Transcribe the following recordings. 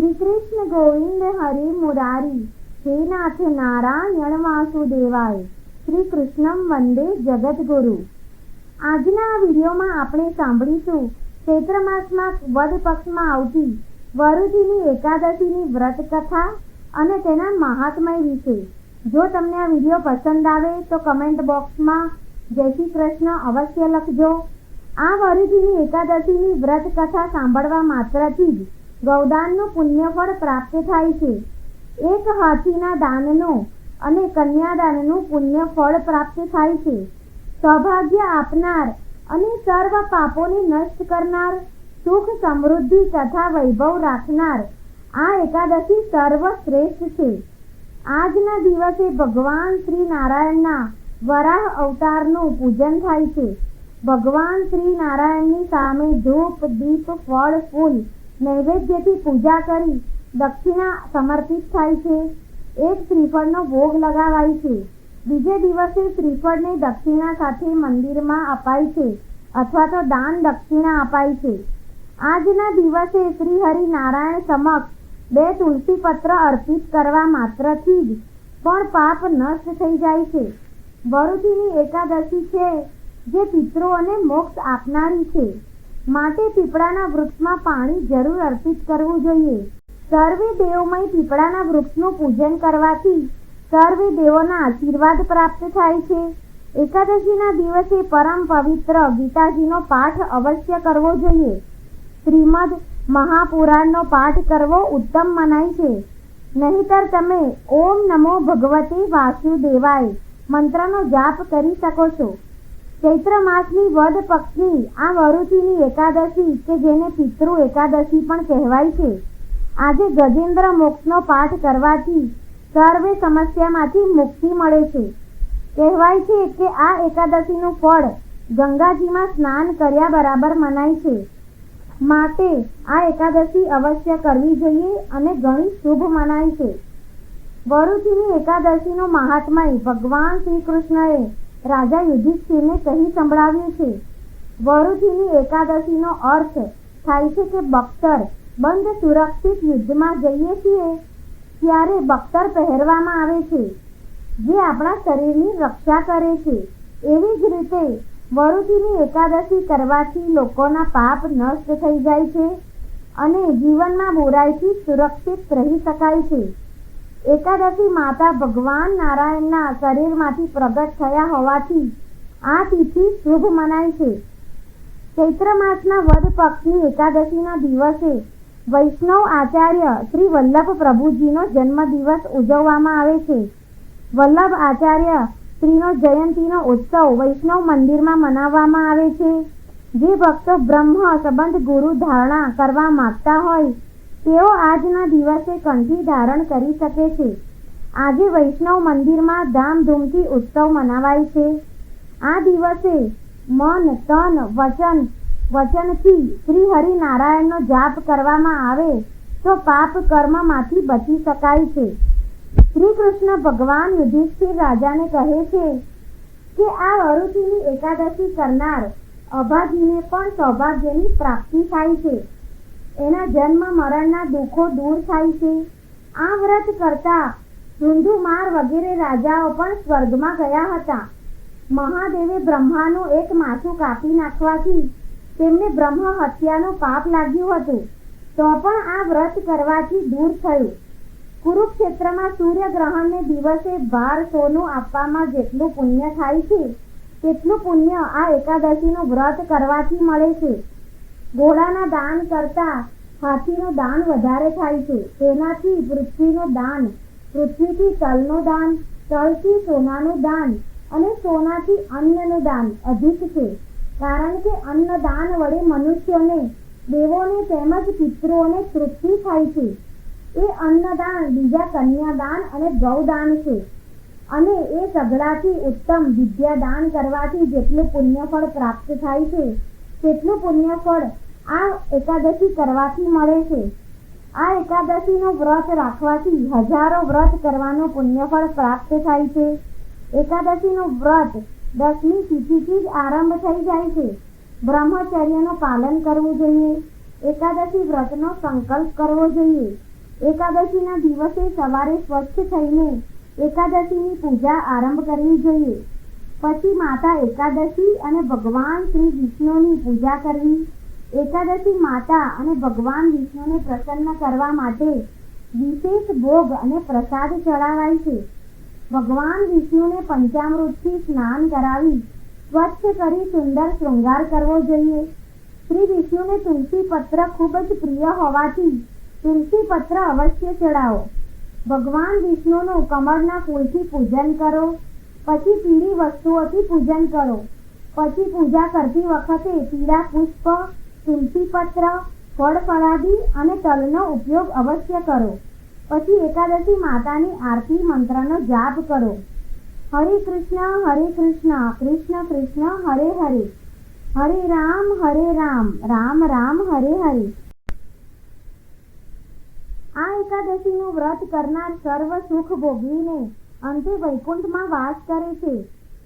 શ્રી કૃષ્ણ ગોવિંદ હરે મુરારી. હે નાથ નારાયણ વાસુદેવાય. શ્રી કૃષ્ણમ વંદે જગદગુરુ. આજના વિડીયોમાં આપણે સાંભળીશું ચૈત્ર માસમાં વદ પક્ષમાં આવતી વરુજીની એકાદશીની વ્રત કથા અને તેના મહાત્મય વિશે. જો તમને આ વીડિયો પસંદ આવે તો કમેન્ટ બોક્સમાં જય શ્રી કૃષ્ણ અવશ્ય લખજો. આ વરુજીની એકાદશીની વ્રત કથા સાંભળવા માત્રથી જ ગૌદાનનું પુણ્યફળ પ્રાપ્ત થાય છે. એક હાથીના દાનનું અને કન્યાદાનનું પુણ્ય ફળ પ્રાપ્ત થાય છે. સૌભાગ્ય આપનાર અને સર્વ પાપોને નષ્ટ કરનાર, સુખ સમૃદ્ધિ તથા વૈભવ રાખનાર આ એકાદશી સર્વશ્રેષ્ઠ છે. આજના દિવસે ભગવાન શ્રી નારાયણના વરાહ અવતારનું પૂજન થાય છે. ભગવાન શ્રી નારાયણની સામે ધૂપ, દીપ, ફળ, ફૂલ નૈવેદ્યથી પૂજા કરી દક્ષિણા સમર્પિત થાય છે. એક શ્રીફળનો ભોગ લગાવાય છે. બીજે દિવસે શ્રીફળને દક્ષિણા સાથે મંદિરમાં અપાય છે અથવા તો દાન દક્ષિણા અપાય છે. આજના દિવસે શ્રી હરિ નારાયણ સમક્ષ બે તુલસી પત્ર અર્પિત કરવા માત્રથી જ પણ પાપ નષ્ટ થઈ જાય છે. વરુતિની એકાદશી છે જે પિતૃઓને મોક્ષ આપનારી છે. માટે પીપળાના વૃક્ષમાં પાણી જરૂર અર્પિત કરવું જોઈએ. સર્વે દેવમય પીપળાના વૃક્ષનું પૂજન કરવાથી સર્વે દેવોના આશીર્વાદ પ્રાપ્ત થાય છે. એકાદશીના દિવસે પરમ પવિત્ર ગીતાજીનો પાઠ અવશ્ય કરવો જોઈએ. શ્રીમદ મહાપુરાણનો પાઠ કરવો ઉત્તમ મનાય છે. નહીતર તમે ઓમ નમો ભગવતે વાસુદેવાય મંત્રનો જાપ કરી શકો છો. ચૈત્ર માસની વદ પક્ષની આ વરુતિની એકાદશી, કે જેને પિતૃ એકાદશી પણ કહેવાય છે. આજે ગજેન્દ્ર મોક્ષનો પાઠ કરવાથી સર્વે સમસ્યામાંથી મુક્તિ મળે છે. કહેવાય છે કે આ એકાદશીનું ફળ ગંગાજીમાં સ્નાન કર્યા બરાબર મનાય છે. માટે આ એકાદશી અવશ્ય કરવી જોઈએ અને ઘણી શુભ મનાય છે. વરુતિની એકાદશીનો મહાત્મય ભગવાન શ્રી કૃષ્ણએ રાજા યુધિષ્ઠિરને કહી સંભળાવ્યું છે વરુથીની એકાદશીનો અર્થ થાય છે કે બખ્તર બંધ સુરક્ષિત યુદ્ધમાં જઈએ છીએ, ત્યારે બખ્તર પહેરવામાં આવે છે, જે આપણા શરીરની રક્ષા કરે છે. એવી જ રીતે વરુથીની એકાદશી કરવાથી લોકોના પાપ નષ્ટ થઈ જાય છે અને જીવનમાં બુરાઈથી સુરક્ષિત રહી શકાય છે. એકાદશી માતા ભગવાન નારાયણના શરીરમાંથી પ્રગટ થયા હોવાથી આ તિથિ શુભ મનાય છે. ચૈત્ર માસના વદ પક્ષની એકાદશીના દિવસે વૈષ્ણવ આચાર્ય શ્રી વલ્લભ પ્રભુજીનો જન્મદિવસ ઉજવવામાં આવે છે. વલ્લભ આચાર્ય શ્રીનો જયંતીનો ઉત્સવ વૈષ્ણવ મંદિરમાં મનાવવામાં આવે છે. જે ભક્તો બ્રહ્મ સંબંધ ગુરુ ધારણા કરવા માગતા હોય તેઓ આજના દિવસે કંઠી ધારણ કરી શકે છે. આજે વૈષ્ણવ મંદિરમાં ધામધૂમથી ઉત્સવ મનાવાય છે. આ દિવસે મન, તન, વચન, વચનથી શ્રી હરિનારાયણનો જાપ કરવામાં આવે તો પાપ કર્મમાંથી બચી શકાય છે. શ્રી કૃષ્ણ ભગવાન યુધિષ્ઠિર રાજાને કહે છે કે આ અરુચિની એકાદશી કરનાર અભાગીને પણ સૌભાગ્યની પ્રાપ્તિ થાય છે. એના જન્મ મરણના દુઃખો દૂર થાય છે. આ વ્રત કરતા ધુંધુમાર વગેરે રાજાઓ પણ સ્વર્ગમાં ગયા હતા. મહાદેવે બ્રહ્માનું એક માથું કાપી નાખવાથી તેમને બ્રહ્મ હત્યાનું પાપ લાગ્યું હતું. તો પણ આ વ્રત કરવાથી દૂર થયું. કુરુક્ષેત્રમાં સૂર્યગ્રહણને દિવસે બાર સોનું આપવામાં જેટલું પુણ્ય થાય છે, તેટલું પુણ્ય આ એકાદશીનું વ્રત કરવાથી મળે છે. ઘોડાના દાન કરતા હાથીનું દાન વધારે થાય છે. તેનાથી પૃથ્વીનું દાન, પૃથ્વીથી તલનું દાન, તલથી સોનાનું દાન અને સોનાથી અન્નનું દાન અધિક છે. કારણ કે અન્નદાન વડે મનુષ્યોને, દેવોને તેમજ પિતૃઓને તૃપ્તિ થાય છે. એ અન્નદાન બીજા કન્યાદાન અને ગૌદાન છે. અને એ સગડાથી ઉત્તમ વિદ્યાદાન કરવાથી જેટલું પુણ્યફળ પ્રાપ્ત થાય છે તેટલું પુણ્યફળ આ એકાદશી કરવાથી મળે છે? આ એકાદશીનું વ્રત રાખવાથી હજારો વ્રત કરવાનું પુણ્યફળ પ્રાપ્ત થાય છે. એકાદશીનું વ્રત દસમી તિથિથી જ આરંભ થઈ જાય છે. બ્રહ્મચર્યનું પાલન કરવું જોઈએ. એકાદશી વ્રતનો સંકલ્પ કરવો જોઈએ. એકાદશીના દિવસે સવારે સ્વચ્છ થઈને એકાદશીની પૂજા આરંભ કરવી જોઈએ. પછી માતા એકાદશી અને ભગવાન શ્રી વિષ્ણુની પૂજા કરવી. એકાદશી માતા અને ભગવાન વિષ્ણુને પ્રસન્ન કરવા માટે વિશેષ ભોગ અને પ્રસાદ ચડાવાય છે. ભગવાન વિષ્ણુને પંચામૃતથી સ્નાન કરાવી સ્વચ્છ કરી સુંદર શૃંગાર કરવો જોઈએ. શ્રી વિષ્ણુને તુલસી પત્ર ખૂબ જ પ્રિય હોવાથી તુલસી પત્ર અવશ્ય ચડાવો. ભગવાન વિષ્ણુનું કમળના ફૂલથી પૂજન કરો. પછી પીળી વસ્તુઓથી પૂજન કરો. પછી પૂજા કરતી વખતે પીળા પુષ્પ તુલસી પત્ર ફળ ફળાદી અને તલનો ઉપયોગ અવશ્ય કરો. પછી એકાદશી માતાની આરતી મંત્રનો જાપ કરો. હરે કૃષ્ણ હરે કૃષ્ણ કૃષ્ણ કૃષ્ણ, હરે હરે. હરે રામ હરે રામ રામ રામ, હરે હરે. આ એકાદશીનું વ્રત કરનાર સર્વ સુખ ભોગવીને અંતે વૈકુંઠમાં વાસ કરે છે.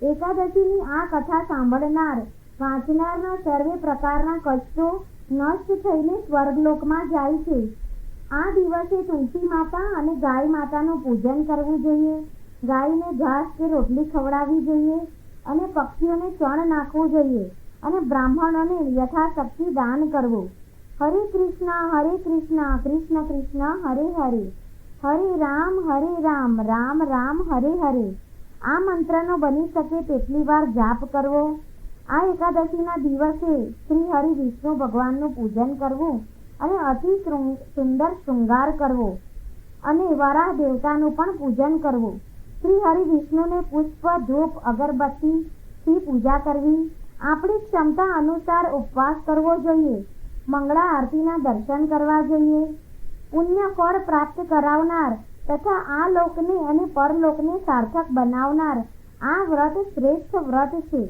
એકાદશીની આ કથા સાંભળનાર, વાંચનારના સર્વે પ્રકારના કષ્ટો નષ્ટ થઈને સ્વર્ગલોકમાં જાય છે. આ દિવસે તુલસી માતા અને ગાય માતાનું પૂજન કરવું જોઈએ. ગાયને ઘાસ કે રોટલી ખવડાવવી જોઈએ અને પક્ષીઓને ચણ નાખવું જોઈએ અને બ્રાહ્મણોને યથાશક્તિ દાન કરવું. હરે કૃષ્ણ હરે કૃષ્ણ કૃષ્ણ કૃષ્ણ, હરે હરે. હરે રામ હરે રામ રામ રામ, હરે હરે. આ મંત્રનો બની શકે તેટલી વાર જાપ કરવો. આ એકાદશીના દિવસે શ્રી હરિ વિષ્ણુ ભગવાનનું પૂજન કરવું અને અતિ સુંદર શૃંગાર કરવો અને વરાહ દેવતાનું પણ પૂજન કરવું. શ્રી હરિ વિષ્ણુને પુષ્પ, ધૂપ અગરબત્તીથી પૂજા કરવી. આપણી ક્ષમતા અનુસાર ઉપવાસ કરવો જોઈએ. મંગળા આરતીના દર્શન કરવા જોઈએ. પુણ્ય ફળ પ્રાપ્ત કરાવનાર તથા આ લોકને અને પરલોકને સાર્થક બનાવનાર આ વ્રત શ્રેષ્ઠ વ્રત છે.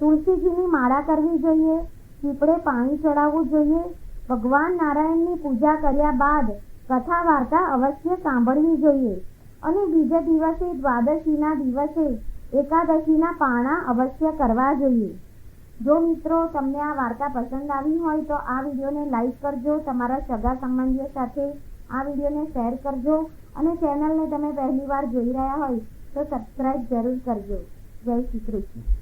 તુલસીજીની માળા કરવી જોઈએ, પીપળે પાણી ચડાવવું જોઈએ, ભગવાન નારાયણની પૂજા કર્યા બાદ કથા વાર્તા અવશ્ય સાંભળવી જોઈએ. અને બીજા દિવસે દ્વાદશીના દિવસે એકાદશીના પાણા અવશ્ય કરવા જોઈએ. જો મિત્રો તમને આ વાર્તા પસંદ આવી હોય તો આ વિડીયોને લાઈક કરજો, તમારા સગા સંબંધીઓ સાથે આ વિડીયોને શેર કરજો અને ચેનલને તમે પહેલી વાર જોઈ રહ્યા હોય તો સબસ્ક્રાઈબ જરૂર કરજો. જય શ્રી કૃષ્ણ.